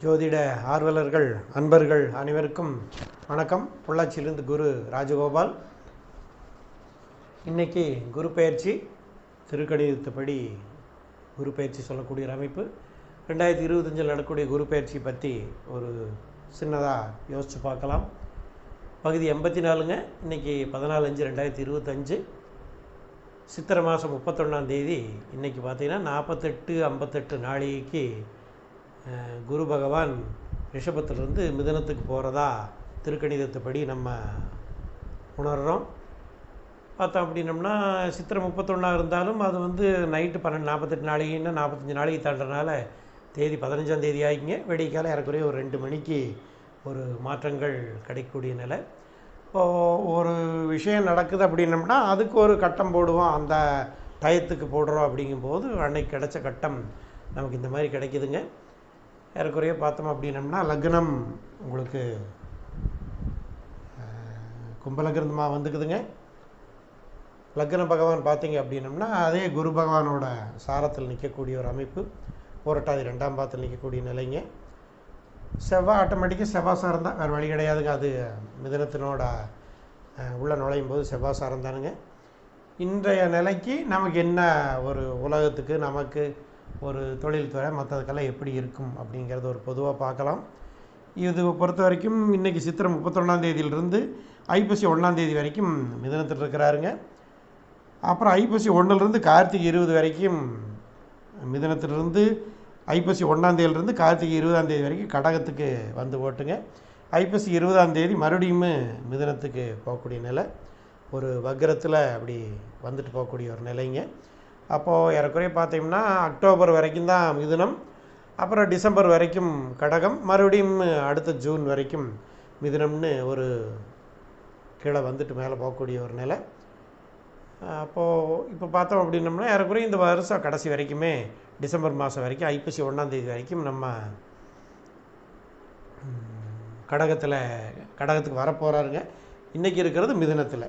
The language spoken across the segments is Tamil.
ஜோதிட ஆர்வலர்கள் அன்பர்கள் அனைவருக்கும் வணக்கம். பொள்ளாச்சியிலிருந்து குரு ராஜகோபால். இன்னைக்கு குரு பயிற்சி திருக்கணிதத்தபடி குரு பயிற்சி சொல்லக்கூடிய ஒரு அமைப்பு. ரெண்டாயிரத்தி இருபத்தஞ்சில் நடக்கக்கூடிய குரு பயிற்சி பற்றி ஒரு சின்னதாக யோசித்து பார்க்கலாம். பகுதி எண்பத்தி நாலுங்க இன்றைக்கி பதினாலு அஞ்சு ரெண்டாயிரத்தி இருபத்தஞ்சு. சித்திரை மாதம் முப்பத்தொன்னாம் தேதி இன்றைக்கி பார்த்தீங்கன்னா நாற்பத்தெட்டு ஐம்பத்தெட்டு நாளைக்கு குரு பகவான் ரிஷபத்திலிருந்து மிதனத்துக்கு போகிறதா திருக்கணிதத்துப்படி நம்ம உணர்கிறோம் பார்த்தோம் அப்படின்னம்னா சித்திரை முப்பத்தொன்னாக இருந்தாலும் அது வந்து நைட்டு பன்னெண்டு நாற்பத்தெட்டு நாளைக்குன்னா நாற்பத்தஞ்சு நாளைக்கு தாண்டறனால தேதி பதினஞ்சாம் தேதி ஆகிங்க வெடிக்கால ஏறக்குறைய ஒரு ரெண்டு மணிக்கு ஒரு மாற்றங்கள் கிடைக்கக்கூடிய நிலை. இப்போது ஒரு விஷயம் நடக்குது அப்படின்னம்னா அதுக்கு ஒரு கட்டம் போடுவோம். அந்த டயத்துக்கு போடுறோம் அப்படிங்கும்போது அன்னைக்கு கிடைச்ச கட்டம் நமக்கு இந்த மாதிரி கிடைக்குதுங்க. ஏறக்குறைய பார்த்தோம் அப்படின்னம்னா லக்னம் உங்களுக்கு கும்பலக்னமாக வந்துக்குதுங்க. லக்ன பகவான் பார்த்தீங்க அப்படின்னம்னா அதே குரு பகவானோட சாரத்தில் நிற்கக்கூடிய ஒரு அமைப்பு. புரட்டாதி ரெண்டாம் பாதத்தில் நிற்கக்கூடிய நிலைங்க. செவ்வாய் ஆட்டோமேட்டிக்காக செவ்வாய் சாரம் தான். வேறு வழி கிடையாதுங்க. அது மிதனத்தினோட உள்ளே நுழையும் போது செவ்வாய் சாரம் தானுங்க. இன்றைய நிலைக்கு நமக்கு என்ன ஒரு உலகத்துக்கு நமக்கு ஒரு தொழில்துறை மற்றதுக்கெல்லாம் எப்படி இருக்கும் அப்படிங்கிறத ஒரு பொதுவாக பார்க்கலாம். இது பொறுத்த வரைக்கும் இன்றைக்கி சித்திரை முப்பத்தொன்னாம் தேதியிலிருந்து ஐப்பசி ஒன்றாம் தேதி வரைக்கும் மிதனத்தில் இருக்கிறாருங்க. அப்புறம் ஐப்பசி ஒன்றுலேருந்து கார்த்திகை இருபது வரைக்கும் மிதனத்திலிருந்து ஐப்பசி ஒன்றாம் தேதியிலிருந்து கார்த்திகை இருபதாம் தேதி வரைக்கும் கடகத்துக்கு வந்து ஓட்டுங்க. ஐப்பசி இருபதாம் தேதி மறுபடியும் மிதனத்துக்கு போகக்கூடிய நிலை. ஒரு வக்ரத்தில் அப்படி வந்துட்டு போகக்கூடிய ஒரு நிலைங்க. அப்போது ஏறக்குறைய பார்த்தீங்கன்னா அக்டோபர் வரைக்கும் தான் மிதுனம் அப்புறம் டிசம்பர் வரைக்கும் கடகம் மறுபடியும் அடுத்த ஜூன் வரைக்கும் மிதுனம்னு ஒரு கீழே வந்துட்டு மேலே போகக்கூடிய ஒரு நிலை. அப்போது இப்போ பார்த்தோம் அப்படின்னம்னா ஏறக்குறைய இந்த வருஷம் கடைசி வரைக்குமே டிசம்பர் மாதம் வரைக்கும் ஐப்பசி ஒன்றாந்தேதி வரைக்கும் நம்ம கடகத்தில் கடகத்துக்கு வரப்போகிறாருங்க இன்றைக்கி இருக்கிறது மிதுனத்தில்.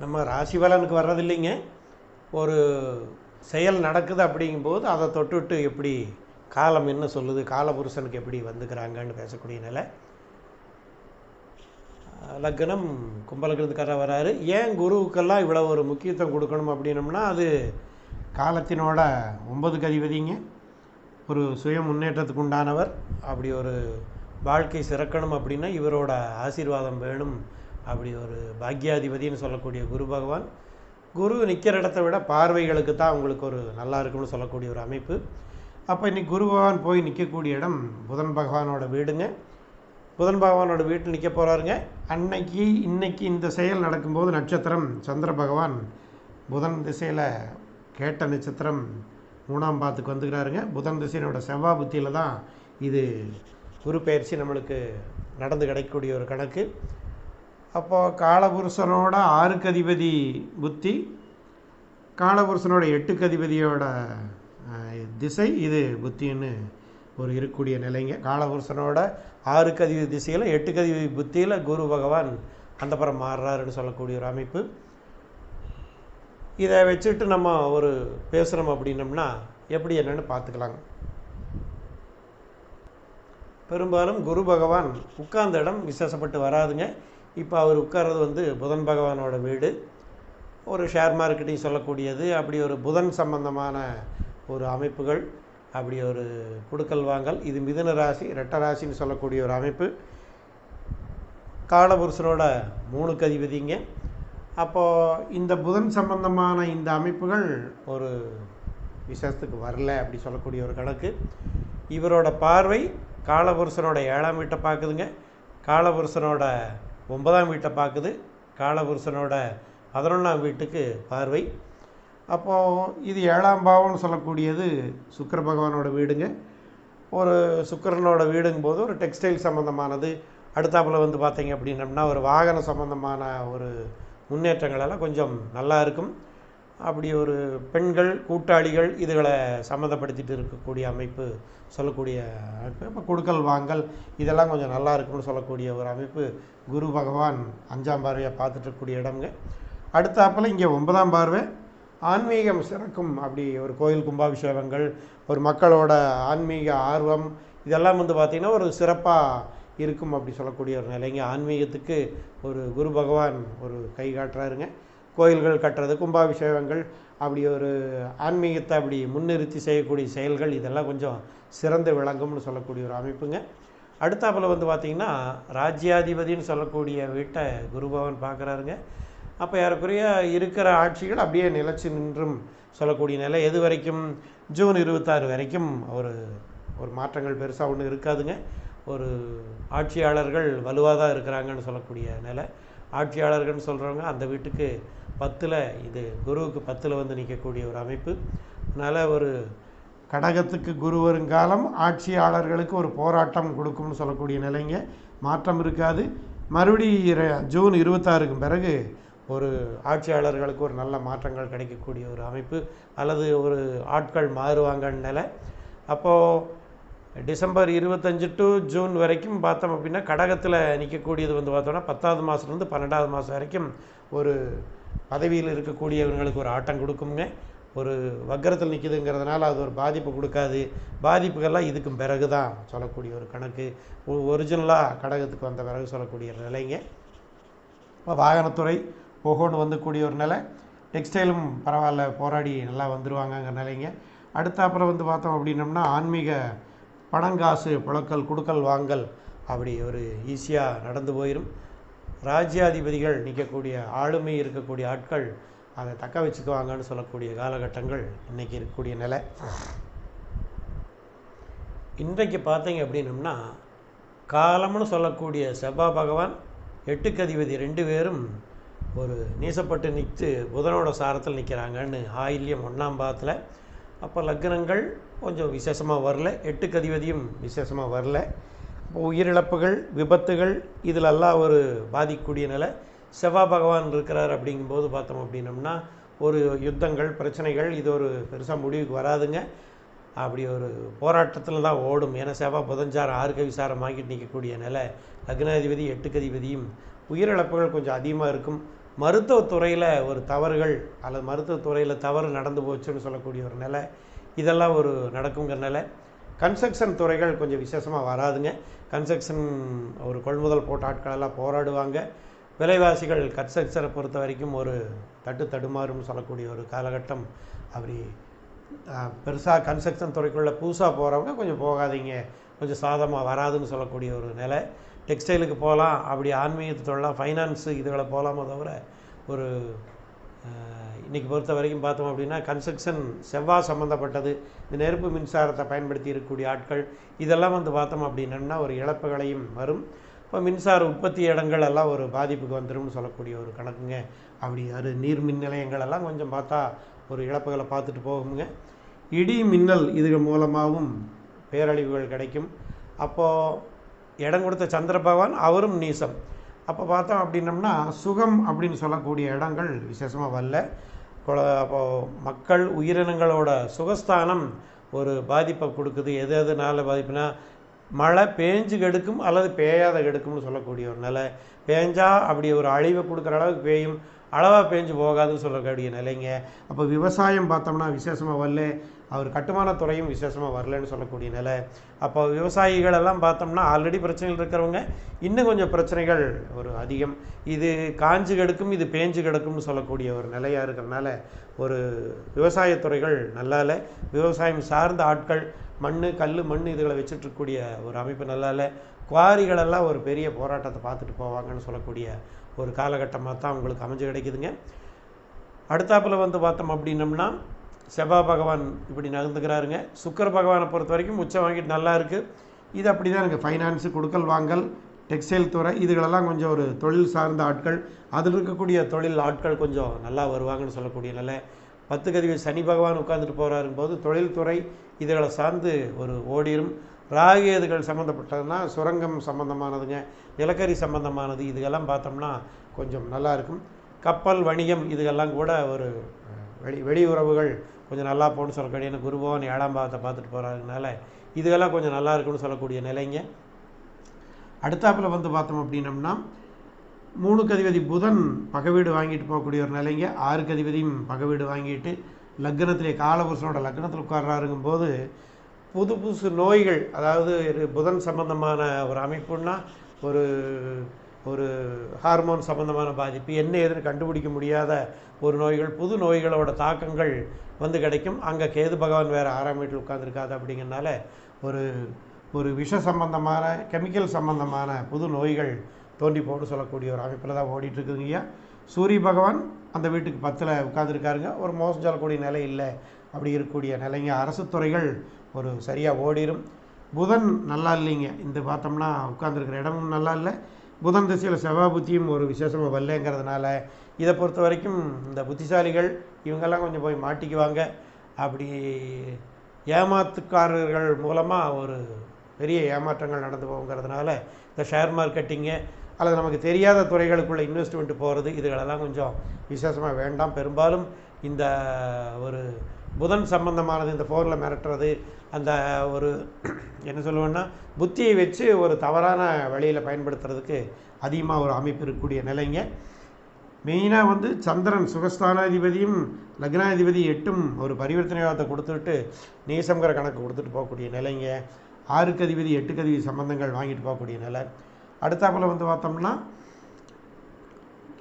நம்ம ராசி பலனுக்கு வர்றதில்லைங்க. ஒரு செயல் நடக்குது அப்படிங்கும்போது அதை தொட்டுவிட்டு எப்படி காலம் என்ன சொல்லுது காலபுருஷனுக்கு எப்படி வந்துக்கிறாங்கன்னு பேசக்கூடிய நிலை. லக்னம் கும்பலகிருந்துக்காரர் வராரு. ஏன் குருவுக்கெல்லாம் இவ்வளோ ஒரு முக்கியத்துவம் கொடுக்கணும் அப்படின்னம்னா அது காலத்தினோட ஒன்பது கதிபதிங்க ஒரு சுய முன்னேற்றத்துக்கு உண்டானவர். அப்படி ஒரு வாழ்க்கை சிறக்கணும் அப்படின்னா இவரோட ஆசீர்வாதம் வேணும் அப்படி ஒரு பாக்யாதிபதின்னு சொல்லக்கூடிய குரு பகவான் குரு நிற்கிற இடத்த விட பார்வைகளுக்கு தான் உங்களுக்கு ஒரு நல்லா இருக்கும்னு சொல்லக்கூடிய ஒரு அமைப்பு. அப்போ இன்றைக்கி குரு பகவான் போய் நிற்கக்கூடிய இடம் புதன் பகவானோட வீடுங்க. புதன் பகவானோட வீட்டில் நிற்க போகிறாருங்க அன்னைக்கு இன்னைக்கு இந்த செயல் நடக்கும்போது நட்சத்திரம் சந்திர பகவான் புதன் திசையில் கேட்ட நட்சத்திரம் மூணாம் பாத்துக்கு வந்துக்கிறாருங்க. புதன் திசையினோட செவ்வாய் புத்தியில் தான் இது குரு பயிற்சி நம்மளுக்கு நடந்து கிடைக்கக்கூடிய ஒரு கணக்கு. அப்போது காலபுருஷனோட ஆறுக்கு அதிபதி புத்தி காலபுருஷனோட எட்டுக்கு அதிபதியோட திசை இது புத்தின்னு ஒரு இருக்கக்கூடிய நிலைங்க. காலபுருஷனோட ஆறுக்கு அதிபதி திசையில் எட்டுக்கு அதிபதி புத்தியில் குரு பகவான் அந்தப்புறம் மாறுறாருன்னு சொல்லக்கூடிய ஒரு அமைப்பு. இதை வச்சுட்டு நம்ம ஒரு பேசுகிறோம் அப்படின்னம்னா எப்படி என்னன்னு பார்த்துக்கலாங்க. பெரும்பாலும் குரு பகவான் உட்கார்ந்த இடம் விசேஷப்பட்டு வராதுங்க. இப்போ அவர் உட்கார்றது வந்து புதன் பகவானோட வீடு. ஒரு ஷேர் மார்க்கெட்டிங் சொல்லக்கூடியது. அப்படி ஒரு புதன் சம்பந்தமான ஒரு அமைப்புகள். அப்படி ஒரு குடுக்கல் வாங்கல். இது மிதுன ராசி ரெட்ட ராசின்னு சொல்லக்கூடிய ஒரு அமைப்பு. காலபுருஷனோட மூணுக்கு அதிபதிங்க அப்போது இந்த புதன் சம்பந்தமான இந்த அமைப்புகள் ஒரு விசேஷத்துக்கு வரல அப்படி சொல்லக்கூடிய ஒரு கணக்கு. இவரோட பார்வை காலபுருஷனோட ஏழாம் வீட்டை பார்க்குதுங்க. காலபுருஷனோட ஒன்பதாம் வீட்டை பார்க்குது. காலபுருஷனோட பதினொன்றாம் வீட்டுக்கு பார்வை. அப்போது இது ஏழாம் பாவம்னு சொல்லக்கூடியது சுக்கர பகவானோட வீடுங்க. ஒரு சுக்கிரனோட வீடுங்கும்போது ஒரு டெக்ஸ்டைல் சம்மந்தமானது அடுத்தாப்பில் வந்து பார்த்தீங்க அப்படின்னம்னா ஒரு வாகன சம்மந்தமான ஒரு முன்னேற்றங்கள் எல்லாம் கொஞ்சம் நல்லா இருக்கும். அப்படி ஒரு பெண்கள் கூட்டாளிகள் இதுகளை சம்மந்தப்படுத்திட்டு இருக்கக்கூடிய அமைப்பு சொல்லக்கூடிய அமைப்பு. இப்போ கொடுக்கல் வாங்கல் இதெல்லாம் கொஞ்சம் நல்லா இருக்கும்னு சொல்லக்கூடிய ஒரு அமைப்பு குரு பகவான் அஞ்சாம் பார்வையை பார்த்துட்டு இருக்கக்கூடிய இடம்ங்க. அடுத்தாப்பில் இங்கே ஒன்பதாம் பார்வை ஆன்மீகம் சிறக்கும் அப்படி ஒரு கோயில் கும்பாபிஷேகங்கள் ஒரு மக்களோட ஆன்மீக ஆர்வம் இதெல்லாம் வந்து பார்த்திங்கன்னா ஒரு சிறப்பாக இருக்கும் அப்படி சொல்லக்கூடிய ஒரு நிலைங்க ஆன்மீகத்துக்கு ஒரு குரு பகவான் ஒரு கை காட்டுறாருங்க. கோயில்கள் கட்டுறது கும்பாபிஷேகங்கள் அப்படி ஒரு ஆன்மீகத்தை அப்படி முன்னிறுத்தி செய்யக்கூடிய செயல்கள் இதெல்லாம் கொஞ்சம் சிறந்து விளங்கும்னு சொல்லக்கூடிய ஒரு அமைப்புங்க. அடுத்தாப்பில் வந்து பார்த்திங்கன்னா ராஜ்யாதிபதின்னு சொல்லக்கூடிய வீட்டை குருபவன் பார்க்குறாருங்க அப்போ ஏறக்குறைய இருக்கிற ஆட்சிகள் அப்படியே நிலைச்சு நின்றும் சொல்லக்கூடிய நிலை. எது வரைக்கும்? ஜூன் இருபத்தாறு வரைக்கும் ஒரு ஒரு மாற்றங்கள் பெருசாக ஒன்றும் இருக்காதுங்க. ஒரு ஆட்சியாளர்கள் வலுவாக தான் இருக்கிறாங்கன்னு சொல்லக்கூடிய நிலை. ஆட்சியாளர்கள்னு சொல்கிறவங்க அந்த வீட்டுக்கு பத்தில் இது குருவுக்கு பத்தில் வந்து நிற்கக்கூடிய ஒரு அமைப்பு. அதனால் ஒரு கடகத்துக்கு குரு வருங்காலம் ஆட்சியாளர்களுக்கு ஒரு போராட்டம் கொடுக்கும்னு சொல்லக்கூடிய நிலைங்க. மாற்றம் இருக்காது. மறுபடி ஜூன் இருபத்தாறுக்கு பிறகு ஒரு ஆட்சியாளர்களுக்கு ஒரு நல்ல மாற்றங்கள் கிடைக்கக்கூடிய ஒரு அமைப்பு அல்லது ஒரு ஆட்கள் மாறுவாங்கன்னு நிலை. அப்போது டிசம்பர் இருபத்தஞ்சு டு ஜூன் வரைக்கும் பார்த்தோம் அப்படின்னா கடகத்தில் நிற்கக்கூடியது வந்து பார்த்தோன்னா பத்தாவது மாதத்துலேருந்து பன்னெண்டாவது மாதம் வரைக்கும் ஒரு பதவியில் இருக்கக்கூடியவங்களுக்கு ஒரு ஆட்டம் கொடுக்குங்க ஒரு வக்கரத்தில் நிற்கிதுங்கிறதுனால அது ஒரு பாதிப்பு கொடுக்காது. பாதிப்புகள்லாம் இதுக்கு பிறகு தான் சொல்லக்கூடிய ஒரு கணக்கு. ஒரிஜினலாக கடகத்துக்கு வந்த பிறகு சொல்லக்கூடிய ஒரு நிலைங்க. இப்போ வாகனத்துறை ஒவ்வொன்று வந்துக்கூடிய ஒரு நிலை. டெக்ஸ்டைலும் பரவாயில்ல போராடி நல்லா வந்துடுவாங்கங்கிற நிலைங்க. அடுத்த அப்புறம் வந்து பார்த்தோம் அப்படின்னம்னா ஆன்மீக பணங்காசு புழக்கல் குடுக்கல் வாங்கல் அப்படி ஒரு ஈஸியாக நடந்து போயிடும் ராஜ்யாதிபதிகள் நிற்கக்கூடிய ஆளுமை இருக்கக்கூடிய ஆட்கள் அதை தக்க வச்சுக்குவாங்கன்னு சொல்லக்கூடிய காலகட்டங்கள் இன்றைக்கி இருக்கக்கூடிய நிலை. இன்றைக்கு பார்த்தீங்க அப்படின்னம்னா காலம்னு சொல்லக்கூடிய செவ்வாய் பகவான் எட்டுக்கு அதிபதி ரெண்டு பேரும் ஒரு நீசப்பட்டு நிற்று புதனோட சாரத்தில் நிற்கிறாங்கன்னு ஆயில்யம் ஒன்றாம் பாதத்தில். அப்போ லக்னங்கள் கொஞ்சம் விசேஷமாக வரல எட்டுக்கு அதிபதியும் விசேஷமாக வரல. உயிரிழப்புகள் விபத்துகள் இதிலெல்லாம் ஒரு பாதிக்கக்கூடிய நிலை. செவ்வாய் பகவான் இருக்கிறார் அப்படிங்கும்போது பார்த்தோம் அப்படின்னம்னா ஒரு யுத்தங்கள் பிரச்சனைகள் இது ஒரு பெருசாக முடிவுக்கு வராதுங்க. அப்படி ஒரு போராட்டத்தில் தான் ஓடும். ஏன்னா செவ்வாய் புதஞ்சாரம் ஆறுக்கு விசாரம் ஆகிட்டு நிற்கக்கூடிய நிலை. லக்னாதிபதி எட்டுக்கதிபதியும் உயிரிழப்புகள் கொஞ்சம் அதிகமாக இருக்கும். மருத்துவத்துறையில் ஒரு தவறுகள் அல்லது மருத்துவத்துறையில் தவறு நடந்து போச்சுன்னு சொல்லக்கூடிய ஒரு நிலை. இதெல்லாம் ஒரு நடக்குங்கிற நிலை. கன்ஸ்ட்ரக்ஷன் துறைகள் கொஞ்சம் விசேஷமாக வராதுங்க. கன்ஸ்ட்ரக்ஷன் ஒரு கொள்முதல் போட்ட ஆட்களெல்லாம் போராடுவாங்க. விலைவாசிகள் கன்ஸ்ட்ரக்ஷனை பொறுத்த வரைக்கும் ஒரு தட்டு தடுமாறும்னு சொல்லக்கூடிய ஒரு காலகட்டம் அப்படி பெருசாக கன்ஸ்ட்ரக்ஷன் துறைக்குள்ளே புதுசாக போகிறவங்க கொஞ்சம் போகாதீங்க. கொஞ்சம் சாதமாக வராதுன்னு சொல்லக்கூடிய ஒரு நிலை. டெக்ஸ்டைலுக்கு போகலாம். அப்படி ஆன்மீகத்து தொழிலாம் ஃபைனான்ஸு இதுகளை போகலாமோ தவிர ஒரு இன்றைக்கி பொறுத்த வரைக்கும் பார்த்தோம் அப்படின்னா கன்ஸ்ட்ரக்ஷன் செவ்வாய் சம்மந்தப்பட்டது இந்த நெருப்பு மின்சாரத்தை பயன்படுத்தி இருக்கக்கூடிய ஆட்கள் இதெல்லாம் வந்து பார்த்தோம் அப்படின்னா ஒரு இழப்புகளையும் வரும். இப்போ மின்சார உற்பத்தி இடங்கள் எல்லாம் ஒரு பாதிப்புக்கு வந்துரும்னு சொல்லக்கூடிய ஒரு கணக்குங்க. அப்படி அது நீர் மின் நிலையங்கள் எல்லாம் கொஞ்சம் பார்த்தா ஒரு இழப்புகளை பார்த்துட்டு போகுங்க. இடி மின்னல் இது மூலமாகவும் பேரழிவுகள் கிடைக்கும். அப்போது இடம் கொடுத்த சந்திர பகவான் அவரும் நீசம். அப்போ பார்த்தோம் அப்படின்னம்னா சுகம் அப்படின்னு சொல்லக்கூடிய இடங்கள் விசேஷமாக வரல. குழ அப்போது மக்கள் உயிரினங்களோட சுகஸ்தானம் ஒரு பாதிப்பை கொடுக்குது. எது எதுனால பாதிப்புனா மழை பேஞ்சு கெடுக்கும் அல்லது பேயாத கெடுக்கும்னு சொல்லக்கூடிய ஒரு நிலை. பேஞ்சால் அப்படி ஒரு அழிவை கொடுக்குற அளவுக்கு பேயும் அளவாக பேஞ்சு போகாதுன்னு சொல்லக்கூடிய நிலைங்க அப்போ விவசாயம் பார்த்தோம்னா விசேஷமாக வரல. அவர் கட்டுமானத்துறையும் விசேஷமாக வரலன்னு சொல்லக்கூடிய நிலை. அப்போ விவசாயிகள் எல்லாம் பார்த்தோம்னா ஆல்ரெடி பிரச்சனைகள் இருக்கிறவங்க இன்னும் கொஞ்சம் பிரச்சனைகள் ஒரு அதிகம். இது காஞ்சு கிடக்கும் இது பேஞ்சு கிடக்கும்னு சொல்லக்கூடிய ஒரு நிலையாக இருக்கிறனால ஒரு விவசாயத்துறைகள் நல்லா இல்லை விவசாயம் சார்ந்த ஆட்கள் மண் கல் மண் இதுகளை வச்சுட்ருக்கக்கூடிய ஒரு அமைப்பு நல்லா இல்லை குவாரிகளெல்லாம் ஒரு பெரிய போராட்டத்தை பார்த்துட்டு போவாங்கன்னு சொல்லக்கூடிய ஒரு காலகட்டமாக தான் உங்களுக்கு அமைஞ்சு கிடைக்குதுங்க. அடுத்தாப்பில் வந்து பார்த்தோம் அப்படின்னம்னா செவ்வாய் பகவான் இப்படி நகர்ந்துக்கிறாருங்க. சுக்கர பகவானை பொறுத்த வரைக்கும் உச்சம் வாங்கிட்டு நல்லா இருக்குது இது அப்படி தான் இருக்குது ஃபைனான்ஸு கொடுக்கல் வாங்கல் டெக்ஸ்டைல் துறை இதுகளெல்லாம் கொஞ்சம் ஒரு தொழில் சார்ந்த ஆட்கள். அதில் இருக்கக்கூடிய தொழில் ஆட்கள் கொஞ்சம் நல்லா வருவாங்கன்னு சொல்லக்கூடிய நல்ல பத்து கதிவு சனி பகவான் உட்காந்துட்டு போகிறாருங்க போது தொழில்துறை இதுகளை சார்ந்து ஒரு ஓடிரும். ராகேதுகள் சம்மந்தப்பட்டதுன்னா சுரங்கம் சம்மந்தமானதுங்க நிலக்கரி சம்மந்தமானது இதுகெல்லாம் பார்த்தோம்னா கொஞ்சம் நல்லா இருக்கும் கப்பல் வணிகம் இதுகெல்லாம் கூட ஒரு வெளி வெளியுறவுகள் கொஞ்சம் நல்லா போகணும்னு சொல்லக்கூடிய குருபவன் ஏழாம் பாவத்தை பார்த்துட்டு போகிறதுனால இதுகெல்லாம் கொஞ்சம் நல்லா இருக்கும்னு சொல்லக்கூடிய நிலைங்க. அடுத்தாப்பில் வந்து பார்த்தோம் அப்படின்னம்னா மூணு கதிபதி புதன் பகவீடு வாங்கிட்டு போகக்கூடிய ஒரு நிலைங்க. ஆறு கதிபதியும் பகை வீடு வாங்கிட்டு லக்னத்திலே காலபுருஷனோட லக்னத்தில் உட்கார்றாருங்கும் போது புது புதுசு நோய்கள் அதாவது புதன் சம்பந்தமான ஒரு அமைப்புன்னா ஒரு ஒரு ஹார்மோன் சம்பந்தமான பாதிப்பு என்ன ஏதுன்னு கண்டுபிடிக்க முடியாத ஒரு நோய்கள் புது நோய்களோட தாக்கங்கள் வந்து கிடைக்கும். அங்கே கேது பகவான் வேறு ஆறாம் வீட்டில் உட்காந்துருக்காது அப்படிங்கிறனால ஒரு ஒரு விஷ சம்பந்தமான கெமிக்கல் சம்பந்தமான புது நோய்கள் தோண்டி போட்டு சொல்லக்கூடிய ஒரு அமைப்பில் தான் ஓடிட்டு ஐயா. சூரிய பகவான் அந்த வீட்டுக்கு பத்தில் உட்காந்துருக்காருங்க ஒரு மோசம் சொல்லக்கூடிய நிலை இல்லை. அப்படி இருக்கக்கூடிய நிலைங்க. அரசு துறைகள் ஒரு சரியாக ஓடிரும். புதன் நல்லா இல்லைங்க. இந்த பார்த்தோம்னா உட்காந்துருக்கிற இடமும் நல்லா இல்லை. புதன் திசையில் செவ்வாய் புத்தியும் ஒரு விசேஷமாக வரலங்கிறதுனால இதை பொறுத்த வரைக்கும் இந்த புத்திசாலிகள் இவங்கெல்லாம் கொஞ்சம் போய் மாட்டிக்குவாங்க. அப்படி ஏமாத்துக்காரர்கள் மூலமாக ஒரு பெரிய ஏமாற்றங்கள் நடந்து போகுங்கிறதுனால இந்த ஷேர் மார்க்கெட்டிங்கு அல்லது நமக்கு தெரியாத துறைகளுக்குள்ளே இன்வெஸ்ட்மெண்ட் போகிறது இதுகளெல்லாம் கொஞ்சம் விசேஷமாக வேண்டாம். பெரும்பாலும் இந்த ஒரு புதன் சம்பந்தமானது இந்த ஃபோனில் மிரட்டுறது அந்த ஒரு என்ன சொல்லுவேன்னா புத்தியை வச்சு ஒரு தவறான வழியில் பயன்படுத்துறதுக்கு அதிகமாக ஒரு அமைப்பு இருக்கக்கூடிய நிலைங்க. மெயினாக வந்து சந்திரன் சுகஸ்தானாதிபதியும் லக்னாதிபதி எட்டும் ஒரு பரிவர்த்தனை யோகத்தை கொடுத்துட்டு நேசங்கிற கணக்கு கொடுத்துட்டு போகக்கூடிய நிலைங்க. ஆறுக்கு அதிபதி எட்டுக்கு அதிபதி சம்பந்தங்கள் வாங்கிட்டு போகக்கூடிய நிலை. அடுத்தாப்பில் வந்து பார்த்தோம்னா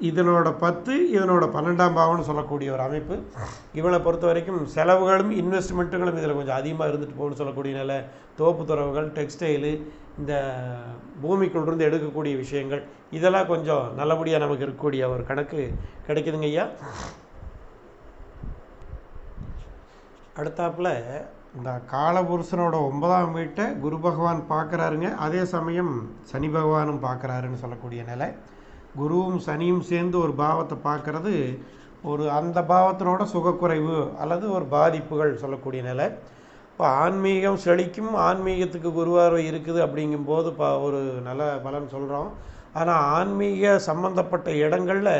இதனோட பத்து இதனோட பன்னெண்டாம் பாவம்னு சொல்லக்கூடிய ஒரு அமைப்பு. இவனை பொறுத்த வரைக்கும் செலவுகளும் இன்வெஸ்ட்மெண்ட்டுகளும் இதில் கொஞ்சம் அதிகமாக இருந்துட்டு போகணும்னு சொல்லக்கூடிய நிலை தோப்பு துறவுகள் டெக்ஸ்டைலு இந்த பூமிக்குள்ளிருந்து எடுக்கக்கூடிய விஷயங்கள் இதெல்லாம் கொஞ்சம் நல்லபடியாக நமக்கு இருக்கக்கூடிய ஒரு கணக்கு கிடைக்குதுங்க ஐயா. அடுத்தாப்புல இந்த காலபுருஷனோட ஒன்பதாம் வீட்டை குரு பகவான் பார்க்குறாருங்க. அதே சமயம் சனி பகவானும் பார்க்குறாருன்னு சொல்லக்கூடிய நிலை. குருவும் சனியும் சேர்ந்து ஒரு பாவத்தை பார்க்கறது ஒரு அந்த பாவத்தினோட சுகக்குறைவு அல்லது ஒரு பாதிப்புகள் சொல்லக்கூடிய நிலை. இப்போ ஆன்மீகம் செழிக்கும் ஆன்மீகத்துக்கு குருவார்வை இருக்குது அப்படிங்கும்போது ப ஒரு நல்ல பலன் சொல்கிறோம் ஆனால் ஆன்மீக சம்பந்தப்பட்ட இடங்களில்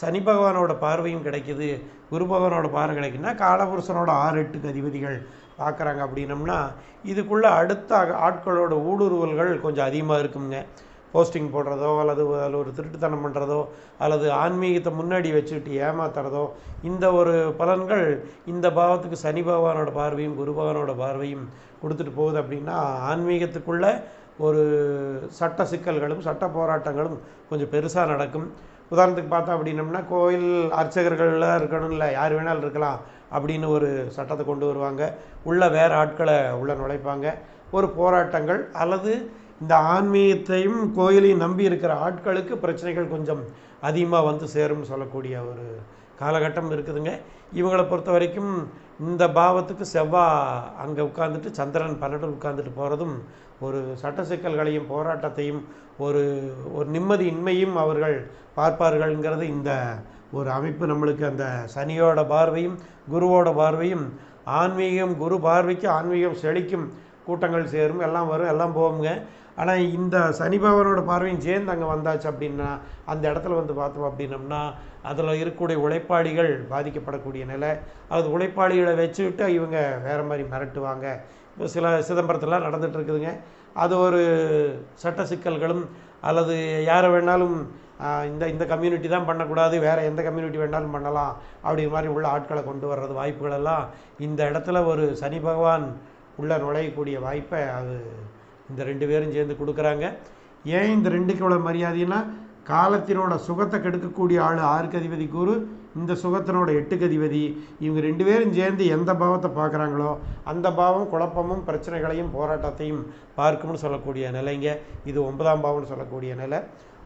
சனி பகவானோட பார்வையும் கிடைக்குது. குரு பகவானோட பார்வை கிடைக்குன்னா காலபுருஷனோட ஆறு எட்டுக்கு அதிபதிகள் பார்க்குறாங்க அப்படின்னம்னா இதுக்குள்ளே அடுத்த ஆட்களோட ஊடுருவல்கள் கொஞ்சம் அதிகமாக இருக்குங்க போஸ்டிங் போடுறதோ அல்லது அதில் ஒரு திருட்டுத்தனம் பண்ணுறதோ அல்லது ஆன்மீகத்தை முன்னாடி வச்சுக்கிட்டு ஏமாத்துறதோ இந்த ஒரு பலன்கள் இந்த பாவத்துக்கு சனி பகவானோட பார்வையும் குரு பகவானோட பார்வையும் கொடுத்துட்டு போகுது அப்படின்னா ஆன்மீகத்துக்குள்ளே ஒரு சட்ட சிக்கல்களும் சட்ட போராட்டங்களும் கொஞ்சம் பெருசாக நடக்கும். உதாரணத்துக்கு பார்த்தோம் அப்படின்னம்னா கோயில் அர்ச்சகர்கள்லாம் இருக்கணும்ல யார் வேணாலும் இருக்கலாம் அப்படின்னு ஒரு சட்டத்தை கொண்டு வருவாங்க. உள்ள வேறு ஆட்களை உள்ள நுழைப்பாங்க. ஒரு போராட்டங்கள் அல்லது இந்த ஆன்மீகத்தையும் கோயிலையும் நம்பி இருக்கிற ஆட்களுக்கு பிரச்சனைகள் கொஞ்சம் அதிகமாக வந்து சேரும்னு சொல்லக்கூடிய ஒரு காலகட்டம் இருக்குதுங்க. இவங்களை பொறுத்த வரைக்கும் இந்த பாவத்துக்கு செவ்வாய் அங்கே உட்காந்துட்டு சந்திரன் பன்னெண்டு உட்காந்துட்டு போகிறதும் ஒரு சட்ட சிக்கல்களையும் போராட்டத்தையும் ஒரு ஒரு நிம்மதி இன்மையும் அவர்கள் பார்ப்பார்கள்ங்கிறது இந்த ஒரு அமைப்பு நம்மளுக்கு அந்த சனியோட பார்வையும் குருவோட பார்வையும் ஆன்மீகம் குரு பார்வைக்கு ஆன்மீகம் செழிக்கும் கூட்டங்கள் சேரும். எல்லாம் வரும் எல்லாம் போகுங்க. ஆனால் இந்த சனி பகவானோட பார்வையும் சேர்ந்து அங்கே வந்தாச்சு அப்படின்னா அந்த இடத்துல வந்து பார்த்தோம் அப்படின்னம்னா அதில் இருக்கக்கூடிய உழைப்பாளிகள் பாதிக்கப்படக்கூடிய நிலை. அது உழைப்பாளிகளை வச்சுக்கிட்டு இவங்க வேறு மாதிரி மிரட்டுவாங்க. இப்போ சில சிதம்பரத்துலாம் நடந்துகிட்ருக்குதுங்க அது ஒரு சட்ட சிக்கல்களும் அல்லது யாரை வேணாலும் இந்த இந்த கம்யூனிட்டி தான் பண்ணக்கூடாது வேறு எந்த கம்யூனிட்டி வேணாலும் பண்ணலாம் அப்படிங்கிற மாதிரி உள்ள ஆட்களை கொண்டு வர்றது வாய்ப்புகளெல்லாம் இந்த இடத்துல ஒரு சனி பகவான் உள்ள நுழையக்கூடிய வாய்ப்பை அது இந்த ரெண்டு பேரும் சேர்ந்து கொடுக்குறாங்க. ஏன் இந்த ரெண்டுக்கு இவ்வளோ மரியாதைன்னா காலத்தினோட சுகத்தை கெடுக்கக்கூடிய ஆள் ஆறுக்கு அதிபதி குரு இந்த சுகத்தினோட எட்டுக்கு அதிபதி. இவங்க ரெண்டு பேரும் சேர்ந்து எந்த பாவத்தை பார்க்குறாங்களோ அந்த பாவம் குழப்பமும் பிரச்சனைகளையும் போராட்டத்தையும் பார்க்கும்னு சொல்லக்கூடிய நிலைங்க. இது ஒன்பதாம் பாவம்னு சொல்லக்கூடிய நிலை.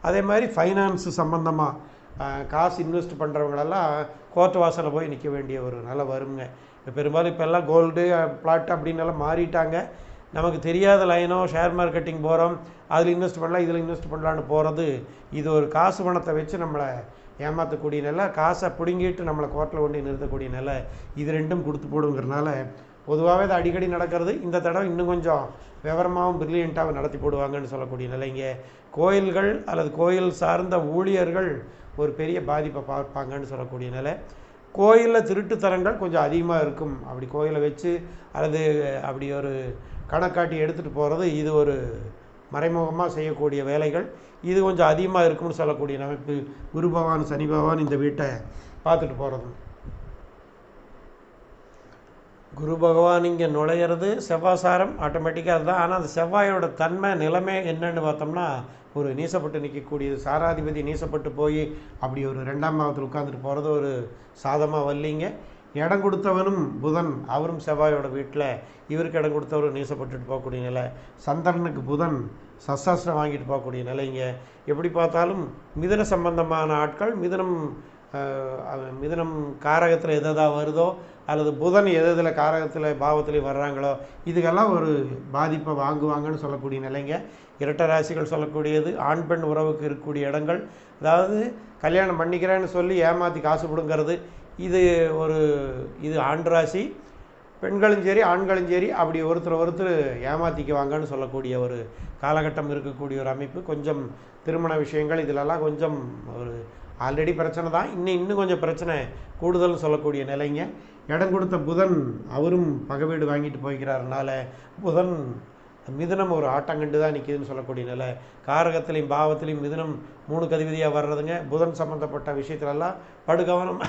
அதே மாதிரி ஃபைனான்ஸு சம்மந்தமாக காசு இன்வெஸ்ட் பண்ணுறவங்களெல்லாம் கோர்ட் வாசலில் போய் நிற்க வேண்டிய ஒரு நிலை வருங்க. இப்போ பெரும்பாலும் இப்போ எல்லாம் கோல்டு பிளாட் அப்படின்னு எல்லாம் மாறிட்டாங்க. நமக்கு தெரியாத லைனோ ஷேர் மார்க்கெட்டிங் போகிறோம் அதில் இன்வெஸ்ட் பண்ணலாம் இதில் இன்வெஸ்ட் பண்ணலான்னு போகிறது இது ஒரு காசு பணத்தை வச்சு நம்மளை ஏமாற்றக்கூடிய நிலை காசை பிடுங்கிட்டு நம்மளை கோர்ட்டில் கொண்டு நிறுத்தக்கூடிய நிலை இது ரெண்டும் கொடுத்து போடுங்கிறனால பொதுவாகவே இது அடிக்கடி நடக்கிறது. இந்த தடவை இன்னும் கொஞ்சம் விவரமாகவும் பிரில்லியண்ட்டாகவும் நடத்தி போடுவாங்கன்னு சொல்லக்கூடிய நிலைங்க கோயில்கள் அல்லது கோயில் சார்ந்த ஊழியர்கள் ஒரு பெரிய பாதிப்பை பார்ப்பாங்கன்னு சொல்லக்கூடிய நிலை. கோயிலில் திருட்டுத்தனங்கள் கொஞ்சம் அதிகமாக இருக்கும். அப்படி கோயிலை வச்சு அல்லது அப்படி ஒரு கணக்காட்டி எடுத்துகிட்டு போகிறது இது ஒரு மறைமுகமாக செய்யக்கூடிய வேலைகள். இது கொஞ்சம் அதிகமாக இருக்கும்னு சொல்லக்கூடிய அமைப்பு குரு பகவான் சனி பகவான் இந்த வீட்டை பார்த்துட்டு போகிறது குரு பகவான் இங்கே நுழையிறது செவ்வாசாரம் ஆட்டோமேட்டிக்காக அதுதான். ஆனால் அந்த செவ்வாயோட தன்மை நிலைமை என்னன்னு பார்த்தோம்னா ஒரு நீசப்பட்டு நிற்கக்கூடியது சாராதிபதி நீசப்பட்டு போய் அப்படி ஒரு ரெண்டாம் பாவத்தில் உட்காந்துட்டு போகிறது ஒரு சாதமாக வரலிங்க இடம் கொடுத்தவனும் புதன் அவரும் செவ்வாயோட வீட்டில் இவருக்கு இடம் கொடுத்தவரும் நீசப்பட்டுட்டு போகக்கூடிய நிலை. சந்திரனுக்கு புதன் சசாஸ்திரம் வாங்கிட்டு போகக்கூடிய நிலைங்க. எப்படி பார்த்தாலும் மிதன சம்பந்தமான ஆட்கள் மிதனம் மிதனம் காரகத்தில் எதாவது வருதோ அல்லது புதன் எது எதில் காரகத்தில் பாவத்தில் வர்றாங்களோ இதுக்கெல்லாம் ஒரு பாதிப்பை வாங்குவாங்கன்னு சொல்லக்கூடிய நிலைங்க. இரட்டை ராசிகள் சொல்லக்கூடியது ஆண் பெண் உறவுக்கு இருக்கக்கூடிய இடங்கள். அதாவது கல்யாணம் பண்ணிக்கிறேன்னு சொல்லி ஏமாற்றி காசு கொடுங்கிறது இது ஒரு இது ஆண் ராசி. பெண்களும் சரி ஆண்களும் சரி அப்படி ஒருத்தர் ஒருத்தர் ஏமாற்றிக்குவாங்கன்னு சொல்லக்கூடிய ஒரு காலகட்டம் இருக்கக்கூடிய ஒரு அமைப்பு. கொஞ்சம் திருமண விஷயங்கள் இதிலெல்லாம் கொஞ்சம் ஒரு ஆல்ரெடி பிரச்சனை தான். இன்னும் இன்னும் கொஞ்சம் பிரச்சனை கூடுதல்னு சொல்லக்கூடிய நிலைங்க. இடம் கொடுத்த புதன் அவரும் பகவீடு வாங்கிட்டு போய்க்கிறாருனால புதன் மிதுனம் ஒரு ஆட்டங்கண்டு தான் நிற்கிதுன்னு சொல்லக்கூடிய நிலை. காரகத்திலையும் பாவத்திலையும் மிதுனம் மூணு கதிபதியாக வர்றதுங்க. புதன் சம்மந்தப்பட்ட விஷயத்துலலாம் படுகவனம்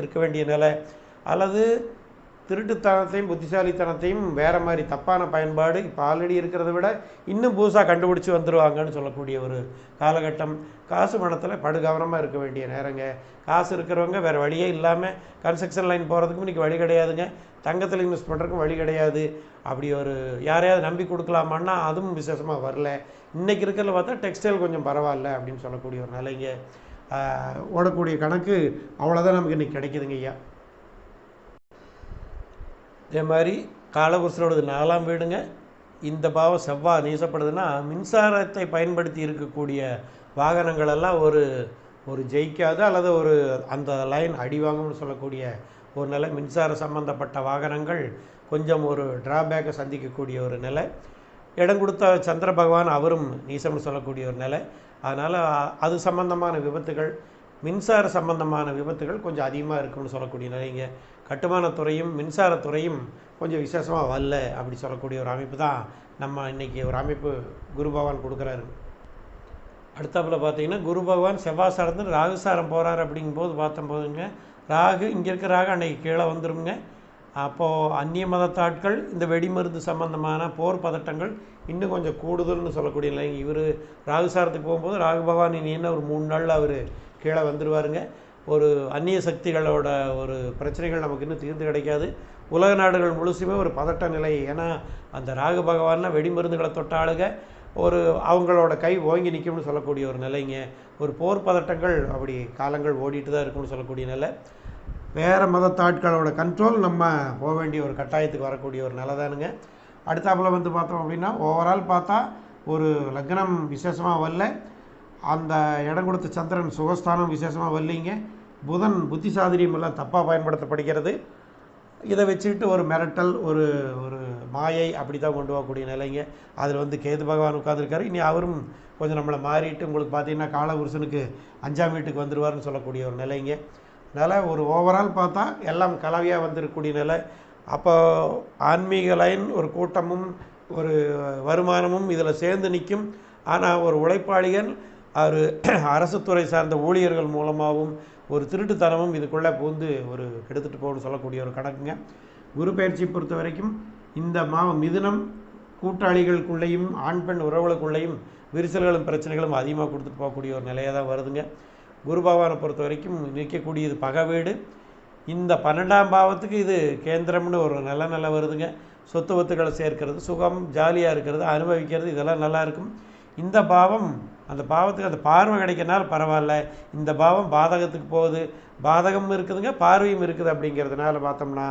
இருக்க வேண்டிய நிலை. அல்லது திருட்டுத்தனத்தையும் புத்திசாலித்தனத்தையும் வேறு மாதிரி தப்பான பயன்பாடு இப்போ ஆல்ரெடி இருக்கிறத விட இன்னும் புதுசாக கண்டுபிடிச்சி வந்துடுவாங்கன்னு சொல்லக்கூடிய ஒரு காலகட்டம். காசு பணத்தில் படுகவனமாக இருக்க வேண்டிய நேரங்க. காசு இருக்கிறவங்க வேறு வழியே இல்லாமல் கன்ஸ்ட்ரக்ஷன் லைன் போகிறதுக்கும் இன்றைக்கி வழி கிடையாதுங்க. தங்கத்தில் இன்வெஸ்ட் பண்ணுறதுக்கும் வழி கிடையாது. அப்படி ஒரு யாரையாவது நம்பி கொடுக்கலாமான்னா அதுவும் விசேஷமாக வரல. இன்றைக்கி இருக்கிறத பார்த்தா டெக்ஸ்டைல் கொஞ்சம் பரவாயில்ல அப்படின்னு சொல்லக்கூடிய ஒரு நிலைங்க. ஓடக்கூடிய கணக்கு அவ்வளோதான் நமக்கு இன்றைக்கி கிடைக்குதுங்க ஐயா. இதே மாதிரி காலபுருஷனோடது நாலாம் வீடுங்க. இந்த பாவம் செவ்வாய் நீசப்படுதுன்னா மின்சாரத்தை பயன்படுத்தி இருக்கக்கூடிய வாகனங்களெல்லாம் ஒரு ஒரு ஜெயிக்காது அல்லது ஒரு அந்த லைன் அடிவாங்கன்னு சொல்லக்கூடிய ஒரு நிலை. மின்சார சம்பந்தப்பட்ட வாகனங்கள் கொஞ்சம் ஒரு டிராபேக்கை சந்திக்கக்கூடிய ஒரு நிலை. இடம் கொடுத்த சந்திர பகவான் அவரும் நீசம்னு சொல்லக்கூடிய ஒரு நிலை. அதனால் அது சம்பந்தமான விபத்துகள் மின்சார சம்பந்தமான விபத்துகள் கொஞ்சம் அதிகமாக இருக்கும்னு சொல்லக்கூடிய நிலைங்க. கட்டுமானத்துறையும் மின்சாரத்துறையும் கொஞ்சம் விசேஷமாக வரல அப்படி சொல்லக்கூடிய ஒரு அமைப்பு தான் நம்ம இன்றைக்கி ஒரு அமைப்பு குரு பகவான் கொடுக்குறாரு. அடுத்தாப்புல பார்த்தீங்கன்னா குரு பகவான் செவ்வாய் சார்ந்து ராகு சாரம் போகிறார் அப்படிங்கும்போது பார்த்தம்போதுங்க ராகு இங்கே இருக்கிற ராகு அன்னைக்கு கீழே வந்துருங்க அப்போது அந்நிய மதத்தாட்கள் இந்த வெடிமருந்து சம்பந்தமான போர் பதட்டங்கள் இன்னும் கொஞ்சம் கூடுதல்னு சொல்லக்கூடிய நிலை இவர் ராகு சாரத்துக்கு போகும்போது ராகு பகவான் இனி என்ன ஒரு மூணு நாளில் அவர் கீழே வந்துடுவாருங்க ஒரு அந்நிய சக்திகளோட ஒரு பிரச்சனைகள் நமக்கு இன்னும் தீர்ந்து கிடைக்காது. உலக நாடுகள் முழுசுமே ஒரு பதட்ட நிலை. ஏன்னா அந்த ராகு பகவான்னா வெடிமருந்துகளை தொட்ட ஆளுக ஒரு அவங்களோட கை ஓங்கி நிற்கும்னு சொல்லக்கூடிய ஒரு நிலைங்க. ஒரு போர் பதட்டங்கள் அப்படி காலங்கள் ஓடிட்டு தான் இருக்கும்னு சொல்லக்கூடிய நிலை. வேறு மதத்தாட்களோட கண்ட்ரோல் நம்ம போக வேண்டிய ஒரு கட்டாயத்துக்கு வரக்கூடிய ஒரு நிலை தானுங்க. அடுத்தாப்பில் வந்து பார்த்தோம் அப்படின்னா ஓவரால் பார்த்தா ஒரு லக்னம் விசேஷமாக வரல. அந்த இடம் கொடுத்த சந்திரன் சுகஸ்தானம் விசேஷமாக வரலைங்க. புதன் புத்திசாதிரியம் எல்லாம் தப்பாக பயன்படுத்தப்படுகிறது. இதை வச்சுக்கிட்டு ஒரு மிரட்டல் ஒரு ஒரு மாயை அப்படி தான் கொண்டு வரக்கூடிய நிலைங்க. அதில் வந்து கேது பகவான் உட்காந்துருக்காரு இனி அவரும் கொஞ்சம் நம்மளை மாறிட்டு உங்களுக்கு பார்த்தீங்கன்னா காலபுருஷனுக்கு அஞ்சாம் வீட்டுக்கு வந்துடுவார்னு சொல்லக்கூடிய ஒரு நிலைங்க. அதனால் ஒரு ஓவரால் பார்த்தா எல்லாம் கலவையாக வந்திருக்கக்கூடிய நிலை. அப்போ ஆன்மீக லைன் ஒரு கூட்டமும் ஒரு வருமானமும் இதில் சேர்ந்து நிற்கும். ஆனால் ஒரு உழைப்பாளிகள் அவர் அரசு துறை சார்ந்த ஊழியர்கள் மூலமாகவும் ஒரு திருட்டுத்தனமும் இதுக்குள்ளே பூந்து ஒரு கெடுத்துட்டு போகணும்னு சொல்லக்கூடிய ஒரு கணக்குங்க. குரு பயிற்சி பொறுத்த வரைக்கும் இந்த மா மிதுனம் கூட்டாளிகளுக்குள்ளேயும் ஆண் பெண் உறவுகளுக்குள்ளேயும் விரிசல்களும் பிரச்சனைகளும் அதிகமாக கொடுத்துட்டு போகக்கூடிய ஒரு நிலையாக தான் வருதுங்க. குரு பகவானை பொறுத்த வரைக்கும் நிற்கக்கூடியது பகை வீடு. இந்த பன்னெண்டாம் பாவத்துக்கு இது கேந்திரம்னு ஒரு நல்ல நல்ல வருதுங்க. சொத்து வத்துக்களை சேர்க்கிறது சுகம் ஜாலியாக இருக்கிறது அனுபவிக்கிறது இதெல்லாம் நல்லாயிருக்கும் இந்த பாவம் அந்த பாவத்துக்கு அந்த பார்வை கிடைக்கிறனால பரவாயில்ல. இந்த பாவம் பாதகத்துக்கு போகுது. பாதகமும் இருக்குதுங்க பார்வையும் இருக்குது அப்படிங்கிறதுனால பார்த்தோம்னா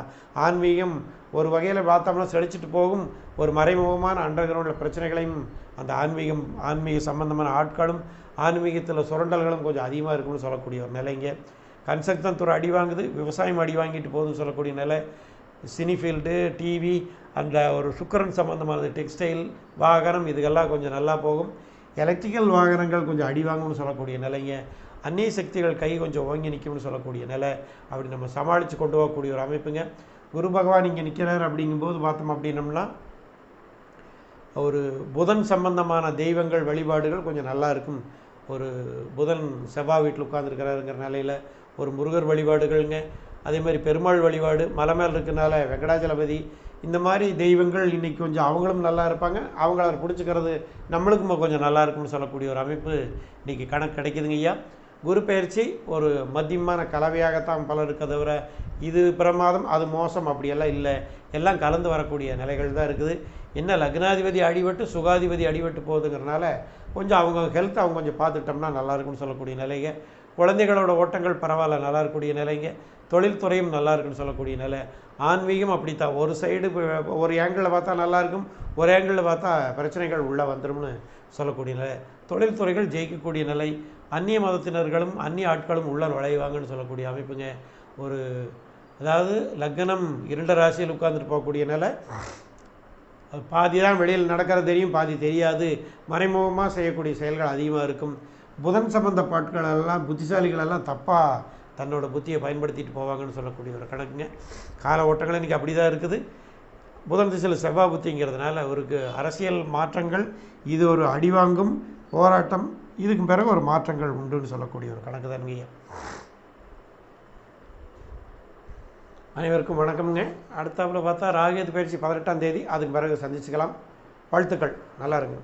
ஆன்மீகம் ஒரு வகையில் பார்த்தோம்னா செழிச்சிட்டு போகும். ஒரு மறைமுகமான அண்டர் கிரவுண்டில் பிரச்சனைகளையும் அந்த ஆன்மீகம் ஆன்மீக சம்பந்தமான ஆட்களும் ஆன்மீகத்தில் சுரண்டல்களும் கொஞ்சம் அதிகமாக இருக்கும்னு சொல்லக்கூடிய ஒரு நிலைங்க கன்ஸ்ட்ரக்ஷன் துறை அடி வாங்குது விவசாயம் அடி வாங்கிட்டு போகுதுன்னு சொல்லக்கூடிய நிலை. சினிஃபீல்டு டிவி அந்த ஒரு சுக்கரன் சம்மந்தமானது டெக்ஸ்டைல் வாகனம் இதுகெல்லாம் கொஞ்சம் நல்லா போகும். எலக்ட்ரிக்கல் வாகனங்கள் கொஞ்சம் அடி வாங்கும்னு சொல்லக்கூடிய நிலைங்க. அந்நிய சக்திகள் கை கொஞ்சம் ஓங்கி நிற்கும்னு சொல்லக்கூடிய நிலை. அப்படி நம்ம சமாளித்து கொண்டு போகக்கூடிய ஒரு அமைப்புங்க. குரு பகவான் இங்கே நிற்கிறார் அப்படிங்கும்போது பார்த்தோம் அப்படின்னம்னா ஒரு புதன் சம்பந்தமான தெய்வங்கள் வழிபாடுகள் கொஞ்சம் நல்லா இருக்கும். ஒரு புதன் செவ்வாய் வீட்டில் உட்காந்துருக்கிறாருங்கிற நிலையில் ஒரு முருகர் வழிபாடுகள்ங்க. அதே மாதிரி பெருமாள் வழிபாடு மலை மேல் இருக்கனால வெங்கடாஜலபதி இந்த மாதிரி தெய்வங்கள் இன்றைக்கி கொஞ்சம் அவங்களும் நல்லா இருப்பாங்க. அவங்கள பிடிச்சிக்கிறது நம்மளுக்கும் கொஞ்சம் நல்லா இருக்கும்னு சொல்லக்கூடிய ஒரு அமைப்பு இன்றைக்கி கணக்கு கிடைக்குதுங்க ஐயா. குரு பயிற்சி ஒரு மத்தியமான கலவையாகத்தான் பலர் இருக்க தவிர இது பிரமாதம் அது மோசம் அப்படியெல்லாம் இல்லை. எல்லாம் கலந்து வரக்கூடிய நிலைகள் தான் இருக்குது. என்ன லக்னாதிபதி அடிபட்டு சுகாதிபதி அடிபட்டு போகுதுங்கிறனால கொஞ்சம் அவங்க ஹெல்த் அவங்க கொஞ்சம் பார்த்துக்கிட்டோம்னா நல்லா இருக்கும்னு சொல்லக்கூடிய நிலைங்க. குழந்தைகளோட ஓட்டங்கள் பரவாயில்ல நல்லா இருக்கக்கூடிய நிலைங்க. தொழில்துறையும் நல்லா இருக்குன்னு சொல்லக்கூடிய நிலை ஆன்மீகம் அப்படித்தான். ஒரு சைடு ஒரு ஏங்கிளில் பார்த்தா நல்லா இருக்கும் ஒரு ஏங்கிளில் பார்த்தா பிரச்சனைகள் உள்ளே வந்துடும்னு சொல்லக்கூடிய நிலை தொழில்துறைகள் ஜெயிக்கக்கூடிய நிலை அந்நிய மதத்தினர்களும் அந்நிய ஆட்களும் உள்ள நுழைவாங்கன்னு சொல்லக்கூடிய அமைப்புங்க. ஒரு அதாவது லக்னம் இரண்டு ராசியில் உட்கார்ந்துட்டு போகக்கூடிய நிலை பாதி தான் வெளியில் நடக்கிறது தெரியும் பாதி தெரியாது. மறைமுகமாக செய்யக்கூடிய செயல்கள் அதிகமாக இருக்கும். புதன் சம்பந்த பாட்கள் எல்லாம் புத்திசாலிகள் எல்லாம் தப்பாக தன்னோட புத்தியை பயன்படுத்திட்டு போவாங்கன்னு சொல்லக்கூடிய ஒரு கணக்குங்க. கால ஓட்டங்கள் இன்றைக்கி அப்படி தான் இருக்குது. புதன் திசையில் செவ்வாய் புத்திங்கிறதுனால அவருக்கு அரசியல் மாற்றங்கள் இது ஒரு அடிவாங்கும் போராட்டம் இதுக்கு பிறகு ஒரு மாற்றங்கள் உண்டுன்னு சொல்லக்கூடிய ஒரு கணக்கு தானுங்க அனைவருக்கும் வணக்கம்ங்க. அடுத்தாப்புல பார்த்தா ராகேது பயிற்சி பதினெட்டாம் தேதி. அதுக்கு பிறகு சந்திச்சுக்கலாம். வாழ்த்துக்கள். நல்லா இருங்க.